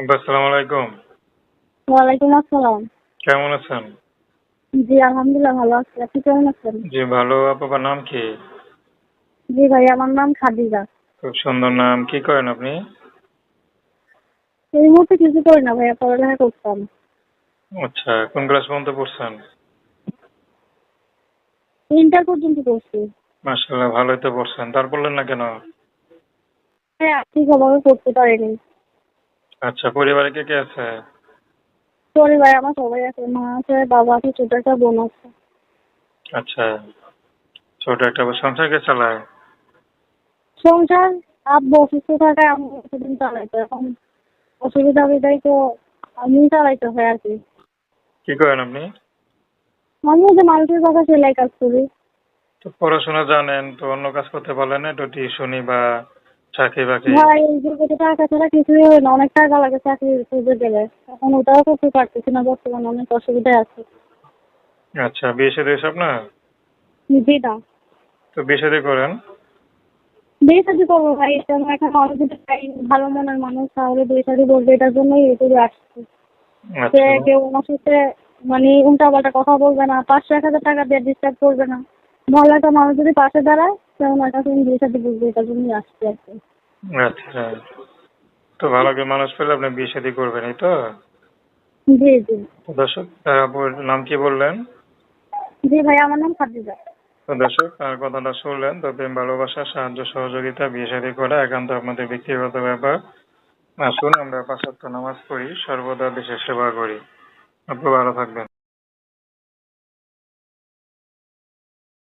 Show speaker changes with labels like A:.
A: আব্বা আসসালামু আলাইকুম।
B: ওয়ালাইকুম আসসালাম।
A: কেমন আছেন?
B: জি আলহামদুলিল্লাহ ভালো আছি। আপনি কেমন আছেন?
A: জি ভালো। আপনার নাম কি?
B: জি ভাই আমার নাম খাদিজা।
A: খুব সুন্দর নাম। কি করেন আপনি?
B: এই মুহূর্তে কিছু করি না ভাইয়া পড়ালেখা করতাম।
A: আচ্ছা কোন ক্লাস পর্যন্ত পড়ছেন?
B: ইন্টার পর্যন্ত
A: ভালোই তো পড়ছেন। তার না কেন?
B: হ্যাঁ আর্থিকভাবে করতে পারিনি।
A: আচ্ছা পরিবারে কে কে আছে?
B: পরিবার আমার সবাই আছে মা আছে বাবা আছে ছোট একটা বোন আছে।
A: আচ্ছা ছোট একটা সংসার কে চালায়?
B: সংসার আব্বু অসুস্থ থাকায় আমি সেদিন চালাইতো এখন অসুবিধা বিদায় তো আমি চালাইতে হয় আর কি।
A: কি করেন আপনি?
B: আমি যে মানুষের কথা সেলাই কাজ করি।
A: তো পড়াশোনা জানেন তো অন্য কাজ করতে পারলেন না? একটু টিউশনি বা চাকরি বাকরি?
B: ভাই টাকা ছাড়া কিছুই না অনেক টাকা লাগে চাকরি খুঁজে গেলে। এখন ওটাও করতে পারতেছি না বর্তমানে অনেক অসুবিধায় আছে।
A: আচ্ছা বিয়ে সাথে এসব না
B: জি না
A: তো বিয়ে সাথে করেন?
B: বিয়ে শাদি করব ভাই এটা আমার এখন অনেক চাই ভালো মনের মানুষ তাহলে বিয়ে শাদি বলবে এটার জন্যই এই করে আসছি। সে
A: আচ্ছা
B: কেউ আমার সাথে মানে উল্টা পাল্টা কথা বলবে না পাঁচশো এক হাজার টাকা দিয়ে ডিস্টার্ব করবে না। ভালো একটা মানুষ যদি পাশে দাঁড়ায় সে ওনার কাছে আমি বিয়ে শাদি বলব এটার জন্যই আসছি আর কি।
A: আচ্ছা। তো ভালো করে মানুষ পেলে আপনি বিয়ে শাদী করবেন এই তো?
B: জি জি।
A: দর্শক আপুর নাম কি বললেন?
B: জি ভাই আমার নাম খাদিজা।
A: তো দর্শক আর কথাটা শুনলেন তো প্রেম ভালোবাসা সাহায্য সহযোগিতা বিয়ে শাদী করা একান্ত আপনাদের ব্যক্তিগত ব্যাপার। আসুন আমরা পাঁচ ওয়াক্ত নামাজ পড়ি সর্বদা দেশের সেবা করি। আপনি ভালো থাকবেন।